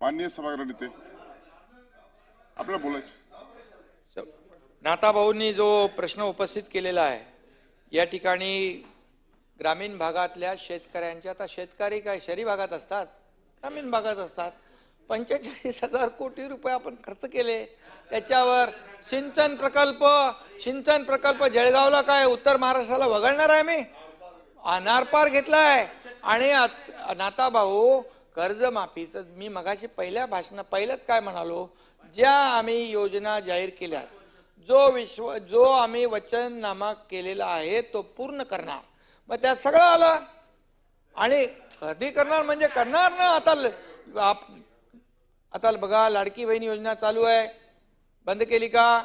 माननीय सभागृह नेते आपल्याला बोलायचं. नाताभाऊंनी जो प्रश्न उपस्थित केलेला आहे या ठिकाणी ग्रामीण भागातल्या शेतकऱ्यांच्या आता शेतकरी काय शहरी भागात असतात ग्रामीण भागात असतात पंचेचाळीस हजार कोटी रुपये आपण खर्च केले त्याच्यावर सिंचन प्रकल्प सिंचन प्रकल्प जळगावला काय उत्तर महाराष्ट्राला वगळणार आहे मी घेतला घेतलाय. आणि आत- नाताभाऊ कर्जमाफीचं मी मगाशी पहिल्या भाषणा पहिल्याच काय म्हणालो? ज्या आम्ही योजना जाहीर केल्या जो विश्व जो आम्ही वचननामा केलेला आहे तो पूर्ण करणार. मग त्यात सगळं आलं. आणि कधी करणार म्हणजे करणार ना? आता ल- आप- आता बघा लाडकी बहीण योजना चालू आहे. बंद केली का?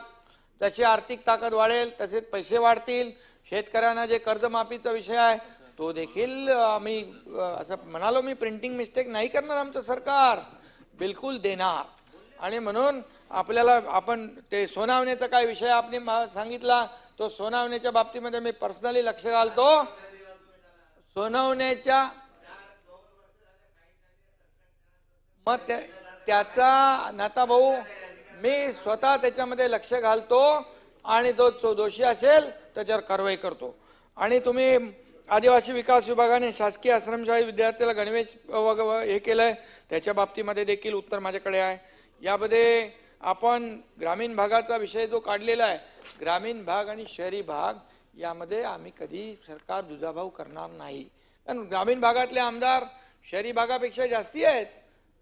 जशी आर्थिक ताकद वाढेल तसेच पैसे वाढतील. शेतकऱ्यांना जे कर्जमाफीचा विषय आहे तो देखील आम्ही असं म्हणालो मी प्रिंटिंग मिस्टेक नाही करणार आमचं सरकार. बिलकुल देणार. आणि म्हणून आपल्याला आपण ते सोनावण्याचा काय विषय आपण सांगितला तो सोनावण्याच्या बाबतीमध्ये मी पर्सनली लक्ष घालतो. सोनावण्याच्या मग त्याचा नाता भाऊ मी स्वतः त्याच्यामध्ये लक्ष घालतो आणि तो जो दोषी असेल त्याच्यावर कारवाई करतो. आणि तुम्ही आदिवासी विकास विभागाने शासकीय आश्रमशाही विद्यार्थ्याला गणवेश वग- हे हे केलंय. त्याच्या बाबतीमध्ये देखील उत्तर माझ्याकडे आहे. यामध्ये आपण ग्रामीण भागाचा विषय जो काढलेला आहे ग्रामीण भाग आणि शहरी भाग यामध्ये आम्ही कधी सरकार दुजाभाव करणार नाही. कारण ग्रामीण भागातले आमदार शहरी भागापेक्षा जास्ती आहेत.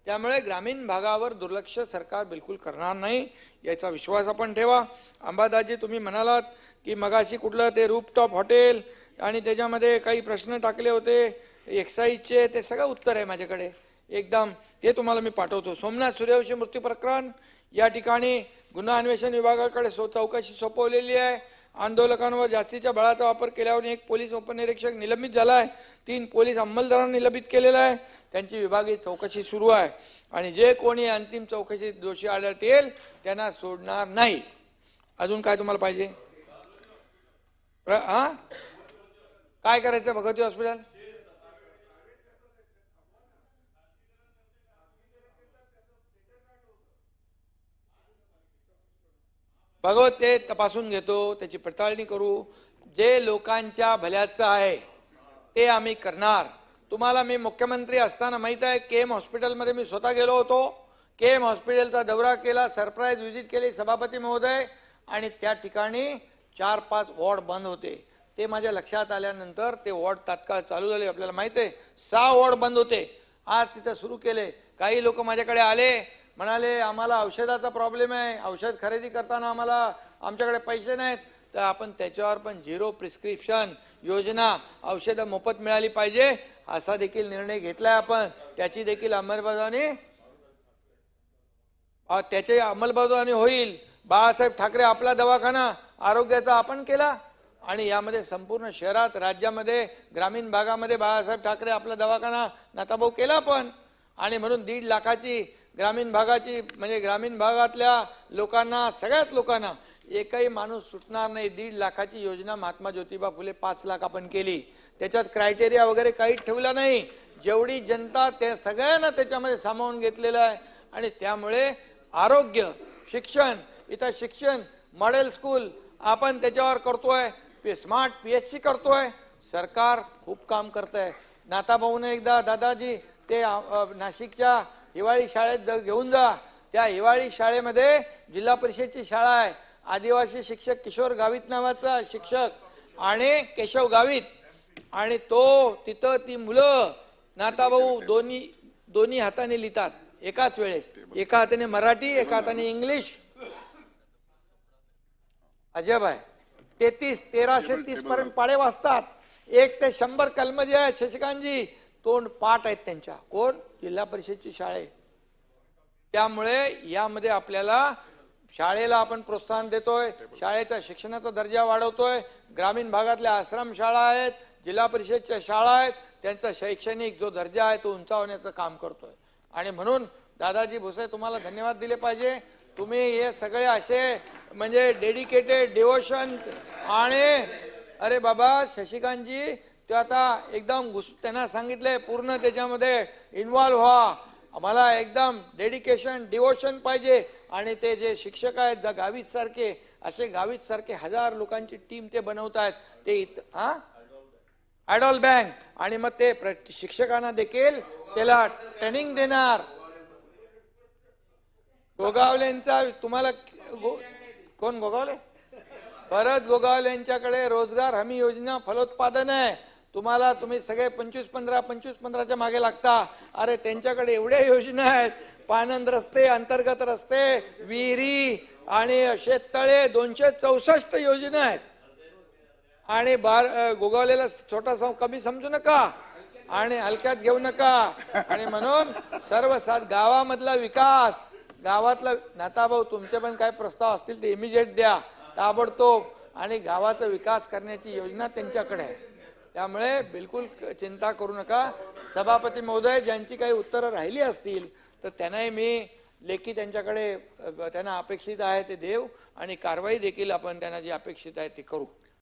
त्यामुळे ग्रामीण भागावर दुर्लक्ष सरकार बिलकुल करणार नाही याचा विश्वास आपण ठेवा. अंबादाजी तुम्ही म्हणालात की मगाशी कुठलं ते रूपटॉप हॉटेल आणि त्याच्यामध्ये काही प्रश्न टाकले होते एक्साईजचे ते सगळं उत्तर आहे माझ्याकडे. एकदम ते तुम्हाला मी पाठवतो. सोमनाथ सूर्यवंशी मृत्यू प्रकरण या ठिकाणी गुन्हा अन्वेषण विभागाकडे सो चौकशी सोपवलेली आहे. आंदोलकांवर जास्तीच्या बळाचा वापर केल्यावर एक पोलीस उपनिरीक्षक निलंबित झाला आहे तीन पोलीस अंमलदारांना निलंबित केलेला आहे. त्यांची विभागीय चौकशी सुरू आहे. आणि जे कोणी अंतिम चौकशीत दोषी आढळतील त्यांना सोडणार नाही. अजून काय तुम्हाला पाहिजे? प्र- हा? काय करायचं भगवती हॉस्पिटल? भगवत ते तपासून घेतो त्याची पडताळणी करू. जे लोकांच्या भल्याचं आहे ते आम्ही करणार. तुम्हाला मी मुख्यमंत्री असताना माहीत आहे के एम हॉस्पिटलमध्ये मी स्वतः गेलो होतो. के एम हॉस्पिटलचा दौरा केला सरप्राईज व्हिजिट केली सभापती महोदय. आणि त्या ठिकाणी चार पाच वॉर्ड बंद होते. ते माझ्या लक्षात आल्यानंतर ते वॉर्ड तात्काळ चालू झाले. आपल्याला माहिती आहे सहा वॉर्ड बंद होते. आज तिथं सुरू केले. काही लोक माझ्याकडे आले म्हणाले आम्हाला औषधाचा प्रॉब्लेम आहे. औषध खरेदी करताना आम्हाला आमच्याकडे पैसे नाहीत. तर आपण त्याच्यावर पण झिरो प्रिस्क्रिप्शन योजना औषधं मोफत मिळाली पाहिजे असा देखील निर्णय घेतलाय आपण. त्याची देखील अंमलबजावणी त्याची अंमलबजावणी होईल. बाळासाहेब ठाकरे आपला दवाखाना आरोग्याचा आपण केला. आणि यामध्ये संपूर्ण शहरात राज्यामध्ये ग्रामीण भागामध्ये बाळासाहेब ठाकरे आपला दवाखाना नाताभाऊ केला पण. आणि म्हणून दीड लाखाची ग्रामीण भागाची म्हणजे ग्रामीण भागातल्या लोकांना सगळ्याच लोकांना एकही माणूस सुटणार नाही. दीड लाखाची योजना महात्मा ज्योतिबा फुले पाच लाख आपण केली. त्याच्यात क्रायटेरिया वगैरे काहीच ठेवला नाही. जेवढी जनता त्या सगळ्यांना त्याच्यामध्ये सामावून घेतलेलं आहे. आणि त्यामुळे आरोग्य शिक्षण इथं शिक्षण मॉडेल स्कूल आपण त्याच्यावर करतोय. P smart P H C करतोय. सरकार खूप काम करत आहे नाताभाऊने एकदा दादाजी ते नाशिकच्या हिवाळी शाळेत घेऊन जा. त्या हिवाळी शाळेमध्ये जिल्हा परिषदची शाळा आहे. आदिवासी शिक्षक किशोर गावित नावाचा शिक्षक आणि केशव गावित. आणि तो तिथं ती मुलं नाताभाऊ दोन्ही दोन्ही हाताने लिहितात. एकाच वेळेस. एका हाताने मराठी एका हाताने इंग्लिश. अजब आहे. तेहतीस तेराशे तीस पर्यंत पाडे वाचतात एक ते शंभर कलम जे आहेत शशिकांतजी. तोंड पाठ आहेत त्यांच्या. कोण? जिल्हा परिषदची शाळे. त्यामुळे यामध्ये आपल्याला शाळेला आपण प्रोत्साहन देतोय. शाळेच्या शिक्षणाचा दर्जा वाढवतोय. ग्रामीण भागातल्या आश्रम शाळा आहेत जिल्हा परिषदच्या शाळा आहेत. त्यांचा शैक्षणिक जो दर्जा आहे तो उंचावण्याचं काम करतोय. आणि म्हणून दादाजी भुसे तुम्हाला धन्यवाद दिले पाहिजे. तुम्ही हे सगळे असे म्हणजे डेडिकेटेड डिवोशन आणि अरे बाबा शशिकांतजी ते आता एकदम घुस त्यांना सांगितले पूर्ण त्याच्यामध्ये इन्वॉल्व्ह व्हा. आम्हाला एकदम डेडिकेशन डिवोशन पाहिजे. आणि ते जे शिक्षक आहेत ज- सारखे असे गावित सारखे हजार लोकांची टीम ते बनवत आहेत. ते इत हा? ॲडॉल बँक आणि मग ते प्र- शिक्षकांना देखील त्याला ट्रेनिंग देणार. गोगावलेंचा तुम्हाला गो- कोण गोगावले? परत गोगावलेंच्याकडे रोजगार हमी योजना फलोत्पादन आहे. तुम्हाला तुम्ही सगळे पंचवीस पंधरा पंचवीस पंधराच्या मागे लागता. अरे त्यांच्याकडे एवढ्या योजना आहेत. पानंद रस्ते अंतर्गत रस्ते विहिरी आणि शेततळे दोनशे चौसष्ट योजना आहेत. आणि बार गोगावलेला छोटासा कमी समजू नका. आणि हलक्यात घेऊ नका. आणि म्हणून सर्व सात गावामधला विकास गावातला नाताभाऊ तुमचे पण काय प्रस्ताव असतील ते इमिजिएट द्या. ताबडतोब. आणि गावाचा विकास करण्याची योजना त्यांच्याकडे आहे. त्यामुळे बिलकुल चिंता करू नका. सभापती महोदय ज्यांची काही उत्तरं राहिली असतील तर त्यांनाही मी लेखी त्यांच्याकडे त्यांना अपेक्षित आहे ते देव आणि कारवाई देखील आपण त्यांना जी अपेक्षित आहे ती करू.